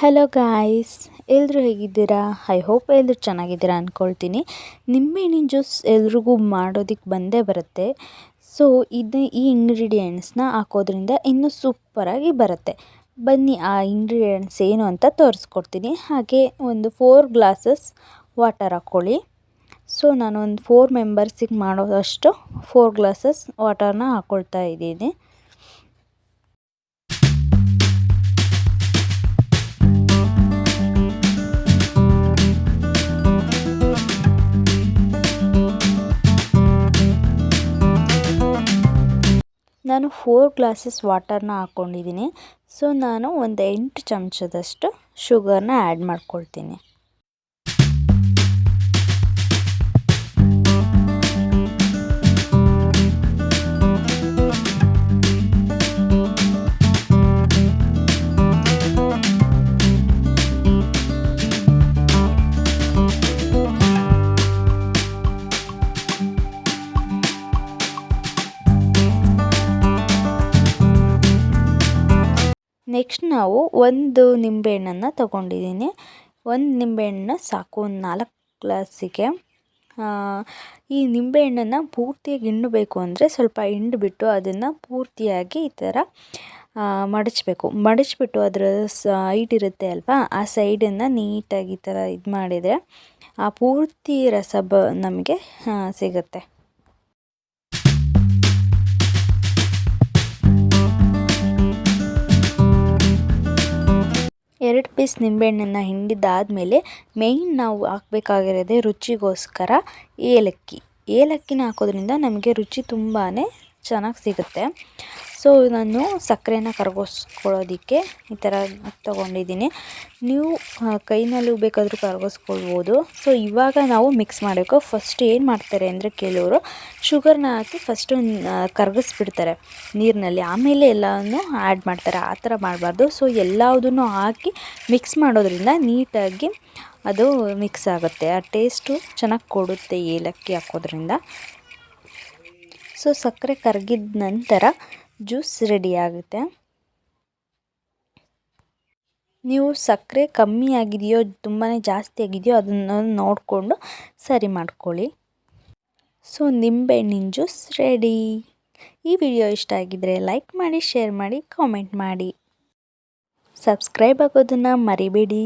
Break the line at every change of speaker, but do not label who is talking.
Hello guys ಎಲ್ಲರೂ ಹೇಗಿದ್ದೀರಾ? I hope ಎಲ್ಲರೂ ಚೆನ್ನಾಗಿದ್ದೀರಾ ಅಂದ್ಕೊಳ್ತೀನಿ ನಿಂಬೆಹಣ್ಣಿನ ಜ್ಯೂಸ್ ಎಲ್ರಿಗೂ ಮಾಡೋದಕ್ಕೆ ಬಂದೇ ಬರುತ್ತೆ. ಸೊ ಇದು ಈ ಇಂಗ್ರೀಡಿಯೆಂಟ್ಸ್ನ ಹಾಕೋದ್ರಿಂದ ಇನ್ನೂ ಸೂಪರಾಗಿ ಬರುತ್ತೆ. ಬನ್ನಿ, ಆ ಇಂಗ್ರೀಡಿಯೆಂಟ್ಸ್ ಏನು ಅಂತ ತೋರಿಸ್ಕೊಡ್ತೀನಿ. ಹಾಗೆ ಒಂದು ಫೋರ್ ಗ್ಲಾಸಸ್ ವಾಟರ್ ಹಾಕ್ಕೊಳ್ಳಿ. ಸೊ ನಾನು ಒಂದು ಫೋರ್ ಮೆಂಬರ್ಸಿಗೆ ಮಾಡೋದಷ್ಟು ಫೋರ್ ಗ್ಲಾಸಸ್ ವಾಟರ್ನ ಹಾಕ್ಕೊಳ್ತಾ ಇದ್ದೀನಿ. ನಾನು ಫೋರ್ ಗ್ಲಾಸಸ್ ವಾಟರ್ನ ಹಾಕ್ಕೊಂಡಿದ್ದೀನಿ ಸೊ ನಾನು ಒಂದು ಎಂಟು ಚಮಚದಷ್ಟು ಶುಗರ್ನ ಆ್ಯಡ್ ಮಾಡ್ಕೊಳ್ತೀನಿ. ನೆಕ್ಸ್ಟ್ ನಾವು ಒಂದು ನಿಂಬೆಹಣ್ಣನ್ನು ತಗೊಂಡಿದ್ದೀನಿ. ಒಂದು ನಿಂಬೆಹಣ್ಣನ್ನ ಸಾಕು, ಒಂದು ನಾಲ್ಕು ಗ್ಲಾಸಿಗೆ. ಈ ನಿಂಬೆಹಣ್ಣನ್ನು ಪೂರ್ತಿಯಾಗಿ ಹಿಂಡಬೇಕು ಅಂದರೆ ಸ್ವಲ್ಪ ಹಿಂಡ್ಬಿಟ್ಟು ಅದನ್ನು ಪೂರ್ತಿಯಾಗಿ ಈ ಥರ ಮಡಚಬೇಕು. ಮಡಚಿಬಿಟ್ಟು ಅದರ ಸೈಡ್ ಇರುತ್ತೆ ಅಲ್ವಾ? ಆ ಸೈಡನ್ನು ನೀಟಾಗಿ ಈ ಥರ ಇದು ಮಾಡಿದರೆ ಆ ಪೂರ್ತಿ ರಸ ಬ, ನಮಗೆ ಸಿಗುತ್ತೆ. ಎರಡು ಪೀಸ್ ನಿಂಬೆಹಣ್ಣನ್ನು ಹಿಂಡಿದ್ದಾದಮೇಲೆ ಮೇಯ್ನ್ ನಾವು ಹಾಕಬೇಕಾಗಿರೋದೇ ರುಚಿಗೋಸ್ಕರ ಏಲಕ್ಕಿ. ಏಲಕ್ಕಿನ ಹಾಕೋದ್ರಿಂದ ನಮಗೆ ರುಚಿ ತುಂಬಾ ಚೆನ್ನಾಗಿ ಸಿಗುತ್ತೆ. ಸೊ, ನಾನು ಸಕ್ಕರೆನ ಕರಗಿಸ್ಕೊಳ್ಳೋದಕ್ಕೆ ಈ ಥರ ತೊಗೊಂಡಿದ್ದೀನಿ. ನೀವು ಕೈನಲ್ಲೂ ಬೇಕಾದರೂ ಕರಗಿಸ್ಕೊಳ್ಬೋದು. ಸೊ, ಇವಾಗ ನಾವು ಮಿಕ್ಸ್ ಮಾಡಬೇಕು. ಫಸ್ಟ್ ಏನು ಮಾಡ್ತಾರೆ ಅಂದರೆ ಕೆಲವರು ಶುಗರ್ನ ಹಾಕಿ ಫಸ್ಟು ಕರಗಿಸ್ಬಿಡ್ತಾರೆ ನೀರಿನಲ್ಲಿ. ಆಮೇಲೆ ಎಲ್ಲವನ್ನು ಆ್ಯಡ್ ಮಾಡ್ತಾರೆ. ಆ ಥರ ಮಾಡಬಾರ್ದು. ಸೊ ಎಲ್ಲದನ್ನು ಹಾಕಿ ಮಿಕ್ಸ್ ಮಾಡೋದ್ರಿಂದ ನೀಟಾಗಿ ಅದು ಮಿಕ್ಸ್ ಆಗುತ್ತೆ. ಆ ಟೇಸ್ಟು ಚೆನ್ನಾಗಿ ಕೊಡುತ್ತೆ ಏಲಕ್ಕಿ ಹಾಕೋದ್ರಿಂದ. ಸೊ, ಸಕ್ಕರೆ ಕರಗಿದ ನಂತರ ಜ್ಯೂಸ್ ರೆಡಿ ಆಗುತ್ತೆ. ನೀವು ಸಕ್ಕರೆ ಕಮ್ಮಿ ಆಗಿದೆಯೋ ತುಂಬಾ ಜಾಸ್ತಿ ಆಗಿದೆಯೋ ಅದನ್ನು ನೋಡಿಕೊಂಡು ಸರಿ ಮಾಡ್ಕೊಳ್ಳಿ. ಸೊ, ನಿಂಬೆಹಣ್ಣಿನ ಜ್ಯೂಸ್ ರೆಡಿ. ಈ ವಿಡಿಯೋ ಇಷ್ಟ ಆಗಿದ್ದರೆ ಲೈಕ್ ಮಾಡಿ, ಶೇರ್ ಮಾಡಿ, ಕಾಮೆಂಟ್ ಮಾಡಿ. ಸಬ್ಸ್ಕ್ರೈಬ್ ಆಗೋದನ್ನು ಮರಿಬೇಡಿ.